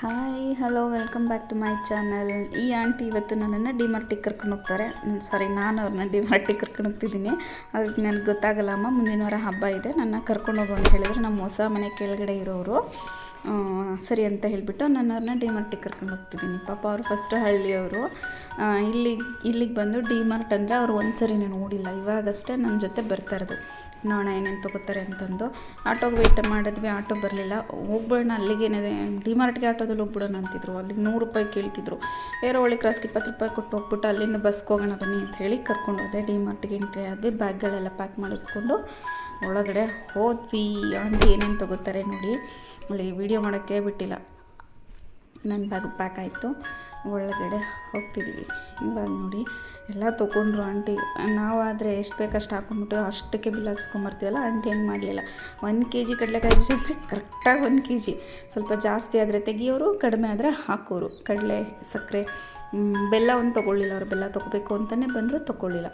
Hi hello welcome back to my channel ಈ aunty ಇವತ್ತು ನನ್ನನ್ನು ಡಿಮಾರ್ಟಿಗೆ ಕರ್ಕೊಂಡು ಹೋಗ್ತಾರೆ. ಸಾರಿ ನಾನು ಅವ್ರನ್ನ ಡಿಮಾರ್ಟಿಗೆ ಕರ್ಕೊಂಡು ಹೋಗ್ತಿದ್ದೀನಿ. ಅದಕ್ಕೆ ನನಗೆ ಗೊತ್ತಾಗಲ್ಲಮ್ಮ ಮುಂದಿನ ವಾರ ಹಬ್ಬ ಇದೆ. ನನ್ನ ಕರ್ಕೊಂಡು ಹೋಗು ಅಂತ ಹೇಳಿದ್ರು ನಮ್ಮ ಹೊಸ ಮನೆ ಕೆಳಗಡೆ ಇರೋರು. ಸರಿ ಅಂತ ಹೇಳಿಬಿಟ್ಟು ನಾನು ಅವ್ರನ್ನ ಡಿಮಾರ್ಟಿಗೆ ಕರ್ಕೊಂಡು ಹೋಗ್ತಿದ್ದೀನಿ. ಪಾಪ ಅವರು ಫಸ್ಟ್ ಹಳ್ಳಿಯವರು ಇಲ್ಲಿ, ಇಲ್ಲಿಗೆ ಬಂದು ಡಿಮಾರ್ಟ್ ಅಂದರೆ ಅವ್ರು ಒಂದು ನಾನು ನೋಡಿಲ್ಲ. ಇವಾಗಷ್ಟೇ ನನ್ನ ಜೊತೆ ಬರ್ತಾ ಇರೋದು. ನೋಡೋಣ ಏನೇನು ತೊಗೋತಾರೆ ಅಂತಂದು. ಆಟೋಗೆ ವೆಯ್ಟ್ ಮಾಡಿದ್ವಿ, ಆಟೋ ಬರಲಿಲ್ಲ. ಹೋಗ್ಬೇಡ ಅಲ್ಲಿಗೇನಿದೆ ಡಿಮಾರ್ಟ್ಗೆ ಆಟೋದಲ್ಲಿ ಹೋಗ್ಬಿಡೋಣ ಅಂತಿದ್ರು. ಅಲ್ಲಿಗೆ ನೂರು ರೂಪಾಯಿ ಕೇಳ್ತಿದ್ರು. ಏರೋಹಳ್ಳಿ ಕ್ರಾಸ್ಗೆ ಇಪ್ಪತ್ತು ರೂಪಾಯಿ ಕೊಟ್ಟು ಹೋಗ್ಬಿಟ್ಟು ಅಲ್ಲಿಂದ ಬಸ್ಗೆ ಹೋಗೋಣ ಬನ್ನಿ ಅಂತ ಹೇಳಿ ಕರ್ಕೊಂಡು ಹೋದೆ. ಡಿಮಾರ್ಟ್ಗೆ ಎಂಟ್ರಿ ಆದ್ವಿ. ಬ್ಯಾಗ್ಗಳೆಲ್ಲ ಪ್ಯಾಕ್ ಮಾಡಿಸ್ಕೊಂಡು ಒಳಗಡೆ ಹೋದ್ವಿ ಆಂಟಿ ಏನೇನು ತಗೋತಾರೆ ನೋಡಿ. ಅಲ್ಲಿ ವೀಡಿಯೋ ಮಾಡೋಕ್ಕೆ ಬಿಟ್ಟಿಲ್ಲ. ನನ್ನ ಬ್ಯಾಗ್ ಪ್ಯಾಕ್ ಆಯಿತು. ಒಳಗಡೆ ಹೋಗ್ತಿದ್ದೀವಿ ಇವಾಗ ನೋಡಿ. ಎಲ್ಲ ತೊಗೊಂಡ್ರು ಆಂಟಿ. ನಾವಾದರೆ ಎಷ್ಟು ಬೇಕಷ್ಟು ಹಾಕೊಂಡ್ಬಿಟ್ಟು ಅಷ್ಟಕ್ಕೆ ಬಿಲ್ ಹಾಕ್ಸ್ಕೊಂಬರ್ತೀವಲ್ಲ ಆಂಟಿ ಏನು ಮಾಡಲಿಲ್ಲ. ಒಂದು ಕೆ ಜಿ ಕಡಲೆಕಾಯಿ ಬೀಜ ಕರೆಕ್ಟಾಗಿ ಒಂದು ಕೆ ಜಿ ಸ್ವಲ್ಪ ಜಾಸ್ತಿ ಆದರೆ ತೆಗಿಯೋರು, ಕಡಿಮೆ ಆದರೆ ಹಾಕೋರು. ಕಡಲೆ, ಸಕ್ಕರೆ ಬೆಲ್ಲ ಒಂದು ತೊಗೊಳ್ಳಿಲ್ಲ ಅವ್ರು. ಬೆಲ್ಲ ತೊಗೋಬೇಕು ಅಂತಲೇ ಬಂದರೂ ತೊಗೊಳ್ಳಿಲ್ಲ.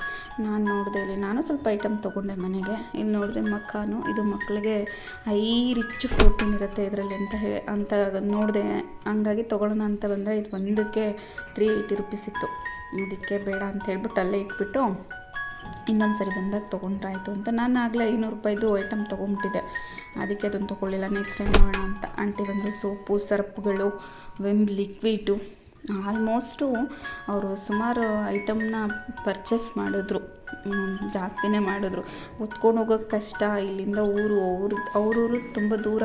ನಾನು ನೋಡಿದೆ ಇಲ್ಲಿ, ನಾನು ಸ್ವಲ್ಪ ಐಟಮ್ ತೊಗೊಂಡೆ ಮನೆಗೆ. ಇಲ್ಲಿ ನೋಡಿದೆ ಮಕ್ಕಾನು ಇದು ಮಕ್ಕಳಿಗೆ ಐ ರಿಚ್ ಪ್ರೋಟೀನ್ ಇರುತ್ತೆ ಇದರಲ್ಲಿ ಅಂತ ಹೇಳಿ, ಅಂತ ನೋಡಿದೆ. ಹಂಗಾಗಿ ತೊಗೊಳ್ಳೋಣ ಅಂತ ಬಂದರೆ ಇದು ಒಂದಕ್ಕೆ ತ್ರೀ ಏಯ್ಟಿ ರುಪೀಸ್ ಇತ್ತು. ಅದಕ್ಕೆ ಬೇಡ ಅಂತ ಹೇಳ್ಬಿಟ್ಟು ಅಲ್ಲೇ ಇಟ್ಬಿಟ್ಟು ಇನ್ನೊಂದು ಸರಿ ಬಂದಾಗ ತೊಗೊಂಡ್ರಾಯ್ತು ಅಂತ. ನಾನು ಆಗಲೇ ಐನೂರು ರೂಪಾಯಿದು ಐಟಮ್ ತೊಗೊಂಬಿಟ್ಟಿದ್ದೆ. ಅದಕ್ಕೆ ಅದನ್ನು ತೊಗೊಳ್ಳಿಲ್ಲ. ನೆಕ್ಸ್ಟ್ ಟೈಮ್ ಮಾಡೋಣ ಅಂತ. ಆಂಟಿ ಬಂದು ಸೋಪು, ಸರ್ಪ್ಗಳು ವಿಮ್ ಲಿಕ್ವಿಡು ಆಲ್ಮೋಸ್ಟು ಅವರು ಸುಮಾರು ಐಟಮ್ನ ಪರ್ಚೇಸ್ ಮಾಡಿದ್ರು. ಜಾಸ್ತಿನೇ ಮಾಡಿದ್ರು. ಹೊತ್ಕೊಂಡು ಹೋಗೋಕ್ಕೆ ಕಷ್ಟ, ಇಲ್ಲಿಂದ ಊರು, ಅವ್ರ, ಅವ್ರೂರು ತುಂಬ ದೂರ,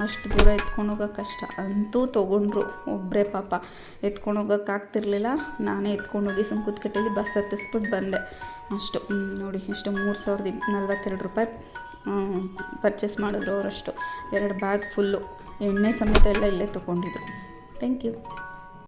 ಅಷ್ಟು ದೂರ ಎತ್ಕೊಂಡು ಹೋಗೋಕೆ ಕಷ್ಟ. ಅಂತೂ ತೊಗೊಂಡ್ರು ಒಬ್ಬರೇ ಪಾಪ. ಎತ್ಕೊಂಡು ಹೋಗೋಕೆ ಆಗ್ತಿರ್ಲಿಲ್ಲ, ನಾನೇ ಎತ್ಕೊಂಡು ಹೋಗಿ ಸುಮ್ ಕೂತ್ಕಟ್ಟಲ್ಲಿ ಬಸ್ ಹತ್ತಿಸ್ಬಿಟ್ಟು ಬಂದೆ. ಅಷ್ಟು ನೋಡಿ ಎಷ್ಟು ಮೂರು ಸಾವಿರದ ನಲ್ವತ್ತೆರಡು ರೂಪಾಯಿ ಪರ್ಚೇಸ್ ಮಾಡಿದ್ರು ಅವರಷ್ಟು. ಎರಡು ಬ್ಯಾಗ್ ಫುಲ್ಲು ಎಣ್ಣೆ ಸಮೇತ ಎಲ್ಲ ಇಲ್ಲೇ ತೊಗೊಂಡಿದ್ರು. Thank you